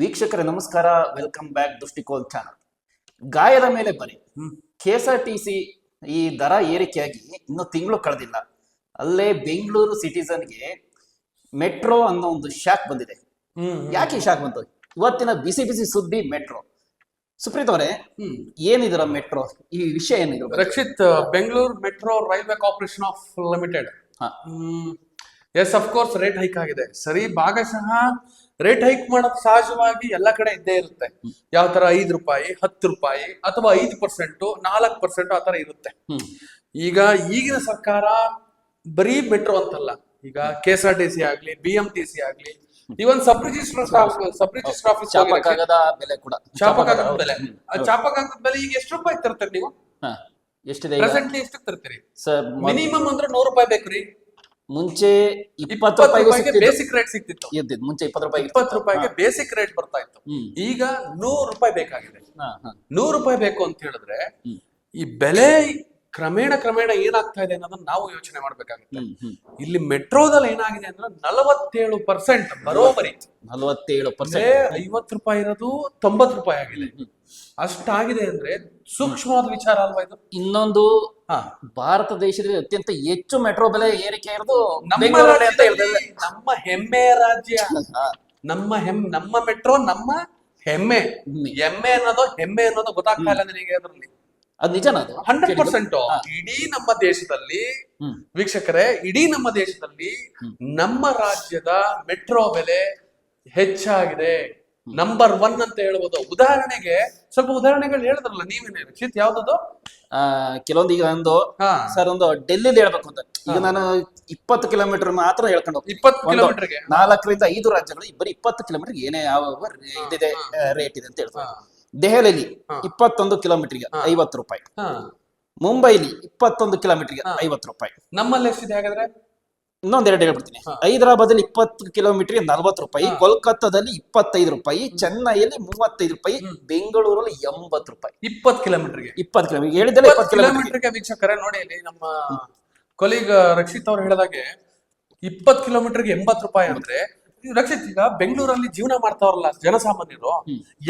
ವೀಕ್ಷಕರೇ ನಮಸ್ಕಾರ. Welcome back Drishtikon channel ಗಾಯದ ಮೇಲೆ ಬರಿ K S R T C ಈ ದರ ಏರಿಕೆಯಾಗಿ ಇನ್ನು ತಿಂಗಳು ಕಳೆದಿಲ್ಲ. ಅಲ್ಲೇ ಬೆಂಗಳೂರು ಸಿಟಿಸನ್ಗೆ ಮೆಟ್ರೋ ಅನ್ನೋ ಒಂದು ಶಾಕ್ ಬಂದಿದೆ. ಯಾಕೆ ಶಾಕ್ ಬಂತು? ಇವತ್ತಿನ ಬಿಸಿ ಬಿಸಿ ಸುದ್ದಿ ಮೆಟ್ರೋ ಸುಪ್ರೀತ್ ಅವರೇ ಏನಿದ್ರ ಮೆಟ್ರೋ ಈ ವಿಷಯ ಏನಿದ್ರು? Rakshit Bengaluru metro railway corporation of limited. Yes of course rate hike ಆಗಿದೆ. ಸರಿ ಭಾಗಶಃ ರೇಟ್ ಹೈಕ್ ಮಾಡೋದು ಸಹಜವಾಗಿ ಎಲ್ಲ ಕಡೆ ಇದ್ದೇ ಇರುತ್ತೆ. ಯಾವ ತರ ಐದು ರೂಪಾಯಿ ಹತ್ತು ರೂಪಾಯಿ ಅಥವಾ ಐದು ಪರ್ಸೆಂಟ್ ನಾಲ್ಕು ಪರ್ಸೆಂಟ್ ಆ ತರ ಇರುತ್ತೆ. ಈಗ ಈಗಿನ ಸರ್ಕಾರ ಬರೀ ಮೆಟ್ರೋ ಅಂತಲ್ಲ. ಈಗ K S R T C ಆಗ್ಲಿ ಬಿ ಎಂ ಟಿ ಸಿ ಆಗ್ಲಿ even sub register sub register office ಬೆಲೆ ಕೂಡ. ಚಾಪಕಾಗದ ಬೆಲೆ. ಚಾಪಕಾಗದ ಬೆಲೆ ಈಗ ಎಷ್ಟು ರೂಪಾಯಿ ತರ್ತೀರಿ ನೀವು. ಎಷ್ಟಿದೆ? ಪ್ರೆಸೆಂಟ್ಲಿ ಎಷ್ಟು ತರ್ತೀರಿ? ಸರ್ ಮಿನಿಮಮ್ ಅಂದ್ರೆ ನೂರು ರೂಪಾಯಿ ಬೇಕ್ರಿ. ಮುಂಚೆ ಇಪ್ಪತ್ತು ರೂಪಾಯಿಗೂ ಬೇಸಿಕ್ ರೇಟ್ ಸಿಕ್ತಿತ್ತು ಇದ್ದಿದ್ದು ಮುಂಚೆ ಇಪ್ಪತ್ತು ರೂಪಾಯಿ ಇಪ್ಪತ್ತು ರೂಪಾಯಿಗೆ ಬೇಸಿಕ್ ರೇಟ್ ಬರ್ತಾ ಇತ್ತು. ಈಗ ನೂರು ರೂಪಾಯಿ ಬೇಕಾಗಿದೆ. ನೂರು ರೂಪಾಯಿ ಬೇಕು ಅಂತ ಹೇಳಿದ್ರೆ ಈ ಬೆಲೆ ಕ್ರಮೇಣ ಕ್ರಮೇಣ ಏನಾಗ್ತಾ ಇದೆ ಅನ್ನೋದನ್ನ ನಾವು ಯೋಚನೆ ಮಾಡ್ಬೇಕಾಗುತ್ತೆ. ಇಲ್ಲಿ ಮೆಟ್ರೋದಲ್ಲಿ ಏನಾಗಿದೆ ಅಂದ್ರೆ ನಲವತ್ತೇಳು ಪರ್ಸೆಂಟ್ ಬರೋಬರಿ ನಲವತ್ತೇಳು ಪರ್ಸೆಂಟ್ ಐವತ್ತು ರೂಪಾಯಿ ಇರೋದು ತೊಂಬತ್ತು ರೂಪಾಯಿ ಆಗಿದೆ. ಅಷ್ಟಾಗಿದೆ ಅಂದ್ರೆ ಸೂಕ್ಷ್ಮವಾದ ವಿಚಾರ ಅಲ್ವಾ ಇದು? ಇನ್ನೊಂದು ಹಾ. ಭಾರತ ದೇಶದಲ್ಲಿ ಅತ್ಯಂತ ಹೆಚ್ಚು ಮೆಟ್ರೋ ಬೆಲೆ ಏರಿಕೆ ಇರೋದು ನಮ್ಮ ಹೆಮ್ಮೆ ರಾಜ್ಯ. ನಮ್ಮ ಹೆಮ್ ನಮ್ಮ ಮೆಟ್ರೋ ನಮ್ಮ ಹೆಮ್ಮೆ. ಹ್ಮ್. ಹೆಮ್ಮೆ ಅನ್ನೋದು ಹೆಮ್ಮೆ ಅನ್ನೋದು ಗೊತ್ತಾಗ್ತಾ ಇಲ್ಲ ನಿನಗೆ ಅದರಲ್ಲಿ? ಅದು ನಿಜನ ಅದು? Hundred percent. ಇಡೀ ನಮ್ಮ ದೇಶದಲ್ಲಿ ವೀಕ್ಷಕರೇ ಇಡೀ ನಮ್ಮ ದೇಶದಲ್ಲಿ ನಮ್ಮ ರಾಜ್ಯದ ಮೆಟ್ರೋ ಬೆಲೆ ಹೆಚ್ಚಾಗಿದೆ. ನಂಬರ್ ಒನ್ ಅಂತ ಹೇಳ್ಬೋದು. ಉದಾಹರಣೆಗೆ ಸ್ವಲ್ಪ ಉದಾಹರಣೆಗಳು ಹೇಳಿದ್ರಲ್ಲ ನೀವೇನೇ ರಕ್ಷಿತ್ ಯಾವ್ದದು? ಕೆಲವೊಂದು ಈಗ ಒಂದು ಸರ್ ಒಂದು ಡೆಲ್ಲಿ ಹೇಳ್ಬೇಕು ಅಂತ. ಈಗ ನಾನು ಇಪ್ಪತ್ತು ಕಿಲೋಮೀಟರ್ ಮಾತ್ರ ಹೇಳ್ಕೊಂಡು ಇಪ್ಪತ್ತು ಒಂದು ಕಿಲೋಮೀಟರ್ಗೆ ನಾಲ್ಕರಿಂದ ಐದು ರಾಜ್ಯಗಳು ಇಬ್ಬರು ಇಪ್ಪತ್ತು ಕಿಲೋಮೀಟರ್ ಏನೇ ಯಾವ ಇದಿದೆ ರೇಟ್ ಇದೆ ಅಂತ ಹೇಳ್ತಾರೆ ದೆಹಲಿಲಿ ಹಾ. ಇಪ್ಪತ್ತೊಂದು ಕಿಲೋಮೀಟರ್ಗೆ. ಐವತ್ತು ರೂಪಾಯಿ. ಮುಂಬೈಲಿ ಇಪ್ಪತ್ತೊಂದು ಕಿಲೋಮೀಟರ್ಗೆ. ಐವತ್ತು ರೂಪಾಯಿ. ನಮ್ಮಲ್ಲಿ ಎಷ್ಟಿದೆ ಹಾಗಾದ್ರೆ? ಇನ್ನೊಂದೆರಡು ಹೇಳ್ಬಿಡ್ತೀನಿ. ಹೈದರಾಬಾದಲ್ಲಿ ಇಪ್ಪತ್ತು ಕಿಲೋಮೀಟರ್ ನಲ್ವತ್ತು ರೂಪಾಯಿ. ಕೋಲ್ಕತ್ತಾದಲ್ಲಿ ಇಪ್ಪತ್ತೈದು ರೂಪಾಯಿ ಚೆನ್ನೈಯಲ್ಲಿ ಮೂವತ್ತೈದು ರೂಪಾಯಿ ಬೆಂಗಳೂರಲ್ಲಿ ಎಂಬತ್ತು ರೂಪಾಯಿ. ಇಪ್ಪತ್ತು ಕಿಲೋಮೀಟರ್ಗೆ. ಇಪ್ಪತ್ತು ಕಿಲೋಮೀಟರ್ ಹೇಳಿದ್ರೆ ಇಪ್ಪತ್ತು ಕಿಲೋಮೀಟರ್ ಕಿಲೋಮೀಟರ್ಗೆ. ವೀಕ್ಷಕರೇ ನೋಡಿ ಇಲ್ಲಿ ನಮ್ಮ ಕೊಲೀಗ್ ರಕ್ಷಿತ್ ಅವ್ರು ಹೇಳಿದಾಗೆ ಇಪ್ಪತ್ತು ಕಿಲೋಮೀಟರ್ಗೆ ಎಂಬತ್ತು ರೂಪಾಯಿ ಅಂದ್ರೆ ರಕ್ಷಿತ್ ಈಗ ಬೆಂಗಳೂರಲ್ಲಿ ಜೀವನ ಮಾಡ್ತಾವ್ರಲ್ಲ ಜನಸಾಮಾನ್ಯರು.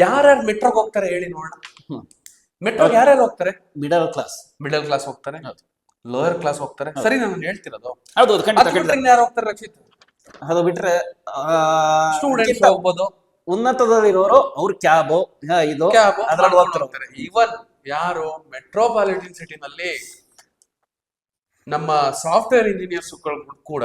ಯಾರ್ಯಾರು ಮೆಟ್ರೋಗೆ ಹೋಗ್ತಾರೆ ಹೇಳಿ ನೋಡೋಣ. ಮೆಟ್ರೋಗ್ ಮೆಟ್ರೋ ಯಾರ್ಯಾರು ಹೋಗ್ತಾರೆ? ಮಿಡಲ್ ಕ್ಲಾಸ್ ಮಿಡಲ್ ಕ್ಲಾಸ್ ಹೋಗ್ತಾರೆ ಲೋಯರ್ ಕ್ಲಾಸ್ ಹೋಗ್ತಾರೆ. ಸರಿ ನಾನು ಹೇಳ್ತಿರೋದು. ಹೌದು ಯಾರು ಹೋಗ್ತಾರೆ ರಕ್ಷಿತ್? ಅದು ಬಿಟ್ರೆ ಸ್ಟೂಡೆಂಟ್ಸ್ ಹೋಗ್ಬೋದು. ಉನ್ನತದಲ್ಲಿರೋರು ಅವ್ರ ಕ್ಯಾಬ್ ಇದು ಕ್ಯಾಬ್ ಅದ್ರಲ್ಲಿ ಹೋಗ್ತಾರೆ. ಹೋಗ್ತಾರೆ. ಇವನ್ ಯಾರು ಮೆಟ್ರೋಪಾಲಿಟನ್ ಸಿಟಿನಲ್ಲಿ ನಮ್ಮ ಸಾಫ್ಟ್ವೇರ್ ಇಂಜಿನಿಯರ್ಸ್ ಕೂಡ.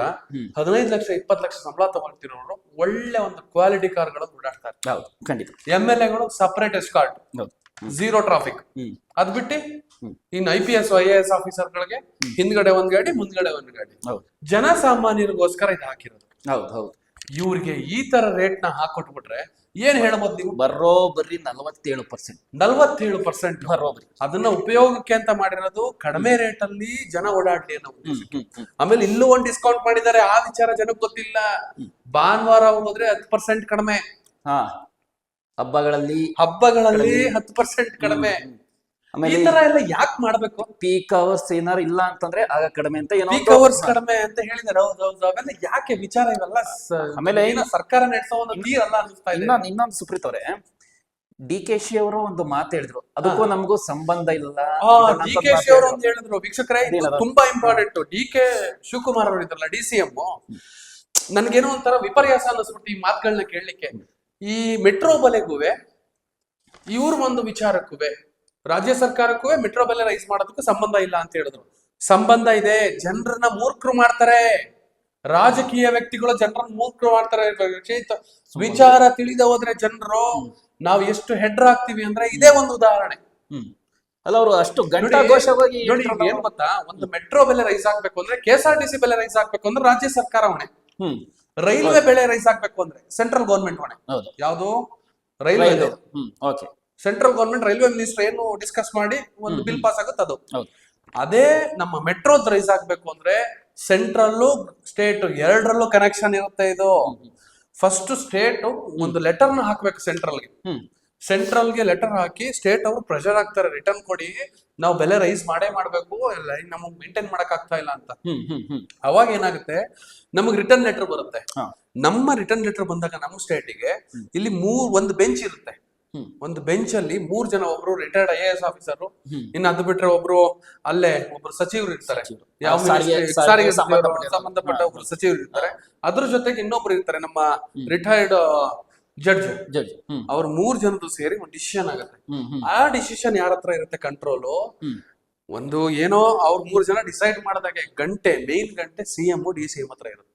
ಹದಿನೈದು ಲಕ್ಷ ಇಪ್ಪತ್ತು ಲಕ್ಷ ಸಂಬಳ ತಗೊಳ್ತಿರೋರು ಒಳ್ಳೆ ಒಂದು ಕ್ವಾಲಿಟಿ ಕಾರ್ಗಳನ್ನು ಓಡಾಡ್ತಾರೆ. ಹೌದು ಖಂಡಿತ. ಎಂ ಎಲ್ ಎಗಳು ಸಪರೇಟ್ ಎಸ್ಕಾರ್ಟ್ ಝೀರೋ ಟ್ರಾಫಿಕ್ ಅದ್ ಬಿಟ್ಟು. In I P S I A S ಆಫೀಸರ್ಗಳಿಗೆ ಹಿಂದ್ಗಡೆ ಒಂದ್ ಗಾಡಿ ಮುಂದ್ಗಡೆ ಒಂದ್ ಗಾಡಿ. ಹೌದು. ಜನಸಾಮಾನ್ಯರಿಗೋಸ್ಕರ ಇದು ಹಾಕಿರೋದು. ಹೌದು ಹೌದು. ಇವ್ರಿಗೆ ಈ ತರ ರೇಟ್ನ ಹಾಕೊಟ್ಬಿಟ್ರೆ ಏನ್ ಹೇಳ್ಬೋದು ನೀವು? ಬರೋಬ್ಬರಿ ನಲವತ್ತೇಳು ಪರ್ಸೆಂಟ್ ನಲವತ್ತೇಳು ಪರ್ಸೆಂಟ್ ಬರೋಬ್ಬರಿ ಅದನ್ನ ಉಪಯೋಗಕ್ಕೆ ಅಂತ ಮಾಡಿರೋದು ಕಡಿಮೆ ರೇಟ್ ಅಲ್ಲಿ ಜನ ಓಡಾಡ್ಲಿ ಅನ್ನೋ ಆಮೇಲೆ ಇಲ್ಲೂ ಒಂದ್ ಡಿಸ್ಕೌಂಟ್ ಮಾಡಿದ್ದಾರೆ ಆ ವಿಚಾರ ಜನಕ್ಕೆ ಗೊತ್ತಿಲ್ಲ. ಭಾನುವಾರ ಹೋದ್ರೆ ಹತ್ತು ಪರ್ಸೆಂಟ್ ಕಡಿಮೆ. ಹಾ. ಹಬ್ಬಗಳಲ್ಲಿ ಹಬ್ಬಗಳಲ್ಲಿ ಹತ್ತು ಪರ್ಸೆಂಟ್ ಕಡಿಮೆ. ಈ ತರ ಎಲ್ಲ ಯಾಕೆ ಮಾಡ್ಬೇಕು? ಪೀಕ್ ಅವರ್ಸ್ ಏನಾರು ಇಲ್ಲ ಅಂತಂದ್ರೆ ಆಗ ಕಡಿಮೆ ಅಂತ ಏನೋ ಪೀಕ್ ಅವರ್ಸ್ ಕಡಿಮೆ ಅಂತ ಹೇಳಿದಾರೆ ಹೌದು ಹೌದು. ಅವೆಲ್ಲ ಯಾಕೆ ವಿಚಾರ ಇವೆಲ್ಲ ಆಮೇಲೆ ಏನೋ ಸರ್ಕಾರ ನಡೆಸೋ ಒಂದು ನೀರಲ್ಲ ಅನ್ನಿಸ್ತಾ ಇದೆ. ಇನ್ನೊಂದು ಇನ್ನೊಂದು ಸುಪ್ರೀತ್ ಅವರೇ ಡಿ ಕೆ ಶಿ ಅವರು ಒಂದು ಮಾತು ಹೇಳಿದ್ರು. ಅದಕ್ಕೂ ನಮಗೂ ಸಂಬಂಧ ಇಲ್ಲ. ಡಿ ಕೆ ಶಿ ಅವರು ಅಂತ ಹೇಳಿದ್ರು. ವೀಕ್ಷಕರೇ ತುಂಬಾ ಇಂಪಾರ್ಟೆಂಟ್ ಡಿ ಕೆ ಶಿವಕುಮಾರ್ ಅವರು ಇದ್ರಲ್ಲ ಡಿ ಸಿ ಎಂ. ನನ್ಗೇನೋ ಒಂಥರ ವಿಪರ್ಯಾಸ ಅನ್ನಿಸ್ಬಿಟ್ಟು ಈ ಮಾತುಗಳನ್ನ ಕೇಳಲಿಕ್ಕೆ. ಈ ಮೆಟ್ರೋ ಬಲೆಗೂ ಇವ್ರ ಒಂದು ವಿಚಾರಕ್ಕೂವೆ. ರಾಜ್ಯ ಸರ್ಕಾರಕ್ಕೂ ಮೆಟ್ರೋ ಬೆಲೆ ರೈಸ್ ಮಾಡೋದಕ್ಕೂ ಸಂಬಂಧ ಇಲ್ಲ ಅಂತ ಹೇಳಿದ್ರು. ಸಂಬಂಧ ಇದೆ ಜನರನ್ನ ಮೂರ್ಖರು ಮಾಡ್ತಾರೆ. ರಾಜಕೀಯ ವ್ಯಕ್ತಿಗಳು ಜನರನ್ನ ಮೂರ್ಖರು ಮಾಡ್ತಾರೆ. ವಿಚಾರ ತಿಳಿದ ಹೋದ್ರೆ ಜನರು ನಾವು ಎಷ್ಟು ಹೆಡ್ರ್ ಆಗ್ತೀವಿ ಅಂದ್ರೆ ಇದೇ ಒಂದು ಉದಾಹರಣೆ. ಹ್ಮ್. ಅಲ್ಲ ಅವರು ಅಷ್ಟು ಘೋಷವಾಗಿ ನೋಡಿ ಏನ್ ಗೊತ್ತಾ? ಒಂದು ಮೆಟ್ರೋ ಬೆಲೆ ರೈಸ್ ಆಗ್ಬೇಕು ಅಂದ್ರೆ K S R T C ಬೆಲೆ ರೈಸ್ ಆಗ್ಬೇಕು ಅಂದ್ರೆ ರಾಜ್ಯ ಸರ್ಕಾರ ಹೊಣೆ. ಹ್ಮ್. ರೈಲ್ವೆ ಬೆಲೆ ರೈಸ್ ಆಗ್ಬೇಕು ಅಂದ್ರೆ ಸೆಂಟ್ರಲ್ ಗೌರ್ಮೆಂಟ್ ಹೊಣೆ. ಯಾವುದು? Railway railway. Okay. Central government railway minister ಏನು ಡಿಸ್ಕಸ್ ಮಾಡಿ ಒಂದು ಬಿಲ್ ಪಾಸ್ ಆಗುತ್ತೆ ಅದು. ಅದೇ ನಮ್ಮ ಮೆಟ್ರೋ ರೈಸ್ ಆಗ್ಬೇಕು ಅಂದ್ರೆ ಸೆಂಟ್ರಲ್ಲು ಸ್ಟೇಟ್ ಎರಡರಲ್ಲೂ ಕನೆಕ್ಷನ್ ಇರುತ್ತೆ ಇದು. ಫಸ್ಟ್ ಸ್ಟೇಟ್ ಒಂದು ಲೆಟರ್ನ ಹಾಕ್ಬೇಕು ಸೆಂಟ್ರಲ್ಗೆ. ಸೆಂಟ್ರಲ್ ಸೆಂಟ್ರಲ್ಗೆ ಲೆಟರ್ ಹಾಕಿ ಸ್ಟೇಟ್ ಅವರು ಪ್ರೆಷರ್ ಹಾಕ್ತಾರೆ ರಿಟರ್ನ್ ಕೊಡಿ ನಾವು ಬೆಲೆ ರೈಸ್ ಮಾಡೇ ಮಾಡ್ಬೇಕು ನಮಗ್ ಮೇಂಟೈನ್ ಮಾಡಕ್ ಆಗ್ತಾ ಇಲ್ಲ ಅಂತ. ಅವಾಗ ಏನಾಗುತ್ತೆ ನಮಗ್ ರಿಟರ್ನ್ ಲೆಟರ್ ಬರುತ್ತೆ. ನಮ್ಮ ರಿಟರ್ನ್ ಲೆಟರ್ ಬಂದಾಗ ನಮ್ಮ ಸ್ಟೇಟಿಗೆ ಇಲ್ಲಿ ಮೂರ್ ಒಂದು ಬೆಂಚ್ ಇರುತ್ತೆ. ಒಂದು ಬೆಂಚ್ ಅಲ್ಲಿ ಮೂರ್ ಜನ ಒಬ್ರು retired I A S officer in ಇನ್ನು ಅದು ಬಿಟ್ರೆ ಒಬ್ರು ಅಲ್ಲೇ ಒಬ್ರು ಸಚಿವರು ಇರ್ತಾರೆ. ಯಾವ ಸಾರಿಗೆ- ಸಂಬಂಧಪಟ್ಟ-. ಒಬ್ರು ಸಚಿವರು ಇರ್ತಾರೆ. ಅದ್ರ ಜೊತೆಗೆ ಇನ್ನೊಬ್ರು ಇರ್ತಾರೆ ನಮ್ಮ ರಿಟೈರ್ಡ್ ಜಡ್ಜ್ ಜಡ್ಜ್ ಅವ್ರ ಮೂರ್ ಜನದ್ದು ಸೇರಿ ಒಂದು ಡಿಸಿಷನ್ ಆಗುತ್ತೆ. ಆ ಡಿಸಿಷನ್ ಯಾರ ಹತ್ರ ಇರುತ್ತೆ ಕಂಟ್ರೋಲು ಒಂದು ಏನೋ ಅವ್ರ ಮೂರ್ ಜನ ಡಿಸೈಡ್ ಮಾಡಿದಾಗ ಗಂಟೆ ಮೇನ್ ಗಂಟೆ C M D C M ಹತ್ರ ಇರುತ್ತೆ.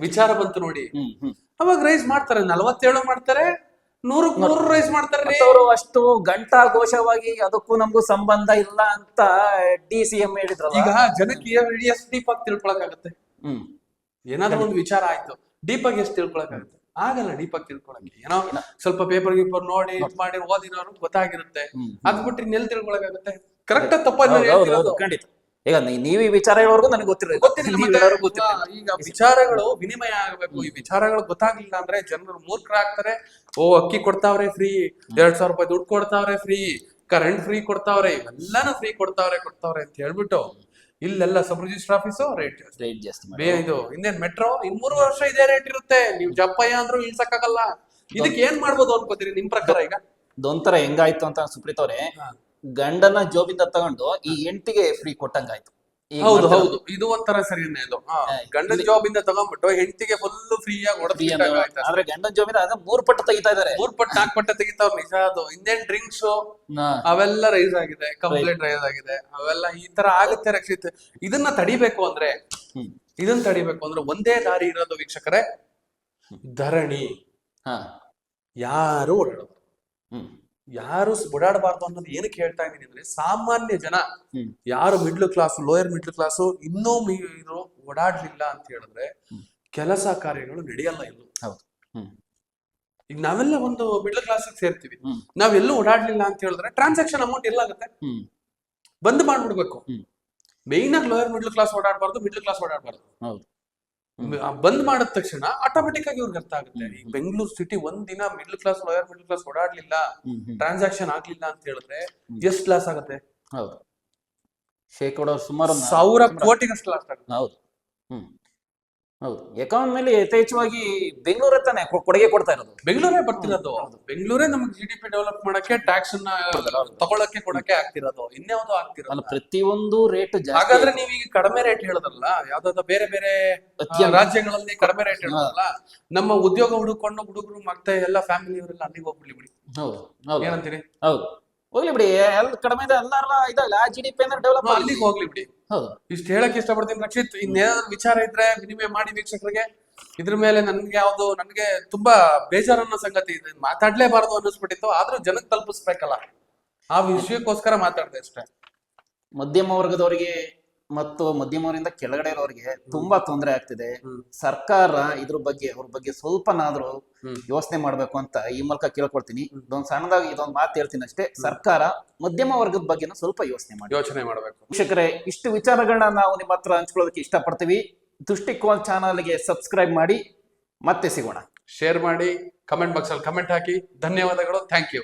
ವಿಚಾರ ಬಂತು ನೋಡಿ. ಅವಾಗ ರೈಸ್ ಮಾಡ್ತಾರೆ ನಲವತ್ತೇಳು ಮಾಡ್ತಾರೆ ನೂರಕ್ ನೂರು ರೈಸ್ ಮಾಡ್ತಾರೆ ರೀ. ಅವರು ಅಷ್ಟು ಗಂಟಾ ಘೋಷವಾಗಿ ಅದಕ್ಕೂ ನಮಗೂ ಸಂಬಂಧ ಇಲ್ಲ ಅಂತ ಡಿ ಸಿ ಎಂ ಹೇಳಿದ್ರಲ್ಲ. ಈಗ ಜನಕ್ಕೆ ಎಷ್ಟು ಡೀಪ್ ಆಗಿ ತಿಳ್ಕೊಳಕಾಗತ್ತೆ ಹ್ಮ್. ಏನಾದ್ರೂ ಒಂದು ವಿಚಾರ ಆಯ್ತು ಡೀಪ್ ಆಗಿ ಎಷ್ಟು ತಿಳ್ಕೊಳಕಾಗತ್ತೆ ಆಗಲ್ಲ ಡೀಪ್ ಆಗಿ ತಿಳ್ಕೊಳಕ್ಕೆ. ಏನೋ ಸ್ವಲ್ಪ ಪೇಪರ್ ಗೀಪರ್ ನೋಡಿ ಇದ್ ಮಾಡಿ ಓದಿರೋರು ಗೊತ್ತಾಗಿರುತ್ತೆ. ಅದ್ ಬಿಟ್ಟು ಇನ್ನೆಲ್ಲಿ ತಿಳ್ಕೊಳಕಾಗತ್ತೆ ಕರೆಕ್ಟ್ ತಪ್ಪ ಖಂಡಿತ. ಈಗ ನೀವು ಈ ವಿಚಾರ ಹೇಳೋರ್ಗು ನನಗೆ ಗೊತ್ತಿಲ್ಲ ಗೊತ್ತಿರಲಿಲ್ಲ ಈಗ ವಿಚಾರಗಳು ವಿನಿಮಯ ಆಗಬೇಕು. ಈ ವಿಚಾರಗಳು ಗೊತ್ತಾಗ್ಲಿಲ್ಲ ಅಂದ್ರೆ ಜನರು ಮೂರ್ಖರಾಗ್ತಾರೆ. ಓ ಅಕ್ಕಿ ಕೊಡ್ತಾವ್ರೆ ಫ್ರೀ ಎರಡ್ ಸಾವಿರ ರೂಪಾಯಿ ದುಡ್ಡು ಕೊಡ್ತಾವ್ರೆ ಫ್ರೀ ಕರೆಂಟ್ ಫ್ರೀ ಕೊಡ್ತಾವ್ರೆ ಎಲ್ಲಾನು ಫ್ರೀ ಕೊಡ್ತಾವ್ರೆ ಕೊಡ್ತಾವ್ರೆ ಅಂತ ಹೇಳ್ಬಿಟ್ಟು ಇಲ್ಲೆಲ್ಲ sub register office rate rate ಜಾಸ್ತಿ. ಇದು. ಇನ್ನೇನ್ ಮೆಟ್ರೋ ಇನ್ ಮೂರು ವರ್ಷ ಇದೇ ರೇಟ್ ಇರುತ್ತೆ. ನೀವು ಜಪ್ಪಯ್ಯ ಅಂದ್ರೂ ಇಳ್ಸಕ್ಕಾಗಲ್ಲ. ಇದಕ್ಕೆ ಏನ್ ಮಾಡ್ಬೋದು ಅನ್ಕೋತೀರಿ ನಿಮ್ ಪ್ರಕಾರ ಈಗ? ಇದೊಂಥರ ಹೆಂಗಾಯ್ತು ಅಂತ ಸುಪ್ರೀತ್ ಅವ್ರೆ. ಗಂಡನ ಜೋಬಿಂದ ತಗೊಂಡು ಈ ಹೆಂಡತಿಗೆ ಫ್ರೀ ಕೊಟ್ಟಂಗಾಯ್ತು. ಈಗ ಹೌದು ಹೌದು. ಇದು ಒಂಥರ ಸರಿನೇ ಇದು. ಹಾ, ಗಂಡನ ಜೋಬಿಂದ ಜಾಬ್ ಇಂದ ತಗೊಂಡ್ಬಿಟ್ಟು ಹೆಂಡತಿಗೆ ಫುಲ್ ಫ್ರೀ ಆಗಿ free ಹೊಡೆದ ಆದ್ರೆ ಗಂಡನ ಜೋಬಿಂದ ಅದ ಮೂರ್ ಪಟ್ಟು ತೆಗಿತಾ ಇದಾರೆ. ಮೂರ್ ಪಟ್ಟು ನಾಲ್ಕು ಪಟ್ಟ ತೆಗಿತಾವ್ ನಿಜ ಅದು. ಇನ್ನೇನ್ ಡ್ರಿಂಕ್ಸ್? ಅವೆಲ್ಲ ರೈಸ್ ಆಗಿದೆ ಕಂಪ್ಲೇಂಟ್ ರೈಸ್ ಆಗಿದೆ. ಅವೆಲ್ಲ ಈ ತರ ಆಗುತ್ತೆ ರಕ್ಷಿತ್. ಇದನ್ನ ತಡಿಬೇಕು ಅಂದ್ರೆ ಹ್ಮ್. ಇದನ್ನ ತಡಿಬೇಕು ಅಂದ್ರೆ ಒಂದೇ ದಾರಿ ಇರೋದು ವೀಕ್ಷಕರೇ ಧರಣಿ. ಹಾ. ಯಾರು ಓಡಾಡೋದು. ಹ್ಮ್. ಯಾರು ಬಡಾಡಬಾರ್ದು ಓಡಾಡಬಾರ್ದು ಅನ್ನೋದು ಏನಕ್ಕೆ ಹೇಳ್ತಾ ಇದ್ದೀನಿ ಅಂದ್ರೆ ಸಾಮಾನ್ಯ ಜನ ಯಾರು middle class lower middle class ಇನ್ನೂ ಮೀರು ಓಡಾಡ್ಲಿಲ್ಲ ಅಂತ ಹೇಳಿದ್ರೆ ಕೆಲಸ ಕಾರ್ಯಗಳು ನಡೆಯಲ್ಲ ಎಲ್ಲೂ ಹೌದು. ಈಗ ನಾವೆಲ್ಲ ಒಂದು ಮಿಡ್ಲ್ ಕ್ಲಾಸ್ ಸೇರ್ತೀವಿ. ನಾವೆಲ್ಲೂ ಓಡಾಡ್ಲಿಲ್ಲ ಅಂತ ಹೇಳಿದ್ರೆ ಟ್ರಾನ್ಸಾಕ್ಷನ್ ಅಮೌಂಟ್ ಎಲ್ಲಾಗುತ್ತೆ. ಬಂದ್ ಮಾಡ್ಬಿಡ್ಬೇಕು. ಮೇಯ್ನ್ ಮೇನ್ ಆಗಿ ಲೋಯರ್ ಮಿಡ್ಲ್ ಕ್ಲಾಸ್ ಓಡಾಡಬಾರ್ದು ಮಿಡ್ಲ್ ಕ್ಲಾಸ್ ಓಡಾಡಬಾರ್ದು. ಬಂದ್ ಮಾಡಿದ ತಕ್ಷಣ ಆಟೋಮೆಟಿಕ್ ಆಗಿ ಇವ್ರಿಗೆ ಅರ್ಥ ಆಗುತ್ತೆ. ಈಗ ಬೆಂಗಳೂರು ಸಿಟಿ ಒಂದ್ ದಿನ middle class lower middle class ಓಡಾಡ್ಲಿಲ್ಲ. Transaction ಆಗ್ಲಿಲ್ಲ ಅಂತ ಹೇಳಿದ್ರೆ ಎಷ್ಟ್ ಲಾಸ್ ಆಗುತ್ತೆ? ಹೌದು. ಶೇಕಡ ಸುಮಾರು ಸಾವಿರ ಕೋಟಿಗಷ್ಟು ಲಾಸ್ ಆಗುತ್ತೆ. ಹೌದು. ಹ್ಮ್. ಹೌದು. ಎಕಾನಮಿಲಿ ಯಥೇಚ್ಛವಾಗಿ ಬೆಂಗಳೂರ ತಾನೆ ಕೊ- ಕೊಡುಗೆ ಕೊಡ್ತಾ ಇರೋದು. ಬೆಂಗಳೂರೇ ಬರ್ತಿರೋದು. ಬೆಂಗಳೂರೇ ನಮ್ಗೆ ಜಿ ಡಿ ಪಿ ಡೆವಲಪ್ ಮಾಡಕ್ಕೆ ಟ್ಯಾಕ್ಸ್ ಅನ್ನ ತಗೊಳಕ್ಕೆ ಕೊಡಕ್ಕೆ ಆಗ್ತಿರೋದು. ಇನ್ಯಾವುದೋ ಅಲ್ಲ ಆಗ್ತಿರೋದು. ಪ್ರತಿಯೊಂದು ರೇಟ್ ಜಾಸ್ತಿ ಹಾಗಾದ್ರೆ ನೀವು ಈಗ ಕಡಿಮೆ ರೇಟ್ ಹೇಳೋದಲ್ಲ ಯಾವ್ದಾದ್ರು ಬೇರೆ ಬೇರೆ ಆ, ಅತ್ಯಂತ- ರಾಜ್ಯಗಳಲ್ಲಿ ಕಡಿಮೆ ರೇಟ್ ಹೇಳೋದಲ್ಲ ನಮ್ಮ ಉದ್ಯೋಗ ಹುಡುಕೊಂಡು ಹುಡುಗರು ಮತ್ತೆ ಎಲ್ಲ ಫ್ಯಾಮಿಲಿ ಅವರೆಲ್ಲ ಅಲ್ಲಿಗೆ ಹೋಗ್ಬಿಡ್ಲಿ ಬಿಡಿ. ಹೌದು ಹೌದು. ಏನಂತೀರಿ? ಹೌದು. ಹೋಗ್ಲಿ ಬಿಡಿ ಎಲ್ಲ ಕಡಿಮೆ ಇದೆ ಎಲ್ಲಾರ ಇದಾಗಲ್ಲ ಆ ಜಿ ಡಿ ಪಿ ಅಂದ್ರೆ ಡೆವಲಪ್ ಹಾ, ಅಲ್ಲಿಗೆ ಹೋಗ್ಲಿ ಬಿಡಿ. ಹೌದು. ಇಷ್ಟು ಹೇಳಕ್ ಇಷ್ಟಪಡ್ತೀನಿ ರಕ್ಷಿತ್. ಇನ್ನೇನಾದ್ರು ವಿಚಾರ ಇದ್ರೆ ವಿನಿಮಯ ಮಾಡಿ ವೀಕ್ಷಕರಿಗೆ. ಇದ್ರ ಮೇಲೆ ನನ್ಗೆ ಯಾವ್ದು ನನ್ಗೆ ತುಂಬಾ ಬೇಜಾರನ್ನ ಸಂಗತಿ ಇದೆ. ಮಾತಾಡ್ಲೇಬಾರದು ಅನ್ನಿಸ್ಬಿಟ್ಟಿತ್ತು ಆದ್ರೂ ಜನಕ್ಕೆ ತಲುಪಿಸ್ಬೇಕಲ್ಲ. ಆ ವಿಷಯಕ್ಕೋಸ್ಕರ ಮಾತಾಡ್ದೆ ಅಷ್ಟೇ. ಮಧ್ಯಮ ವರ್ಗದವರಿಗೆ ಮತ್ತು ಮಧ್ಯಮವರಿಂದ ಕೆಳಗಡೆ ಇರೋರಿಗೆ ತುಂಬಾ ತೊಂದರೆ ಆಗ್ತಿದೆ. ಸರ್ಕಾರ ಇದ್ರ ಬಗ್ಗೆ ಅವ್ರ ಬಗ್ಗೆ ಸ್ವಲ್ಪನಾದ್ರೂ. ಯೋಚನೆ ಮಾಡ್ಬೇಕು ಅಂತ ಈ ಮೂಲಕ ಕೇಳ್ಕೊಳ್ತೀನಿ. ಇದೊಂದು ಸಣ್ಣದಾಗಿ ಇದೊಂದು ಮಾತು ಹೇಳ್ತೀನಿ ಅಷ್ಟೇ. ಸರ್ಕಾರ ಮಧ್ಯಮ ವರ್ಗದ ಬಗ್ಗೆನೂ ಸ್ವಲ್ಪ ಯೋಚನೆ ಮಾಡಿ. ಯೋಚನೆ ಮಾಡ್ಬೇಕು. ವೀಕ್ಷಕರೇ ಇಷ್ಟು ವಿಚಾರಗಳನ್ನ ನಾವು ನಿಮ್ಮ ಹತ್ರ ಹಂಚ್ಕೊಳ್ಳೋದಕ್ಕೆ ಇಷ್ಟಪಡ್ತೀವಿ. ದೃಷ್ಟಿಕೋನ್ ಚಾನಲ್ಗೆ ಸಬ್ಸ್ಕ್ರೈಬ್ ಮಾಡಿ. ಮತ್ತೆ ಸಿಗೋಣ. ಶೇರ್ ಮಾಡಿ ಕಮೆಂಟ್ ಬಾಕ್ಸ್ ಅಲ್ಲಿ ಕಮೆಂಟ್ ಹಾಕಿ. ಧನ್ಯವಾದಗಳು. Thank you.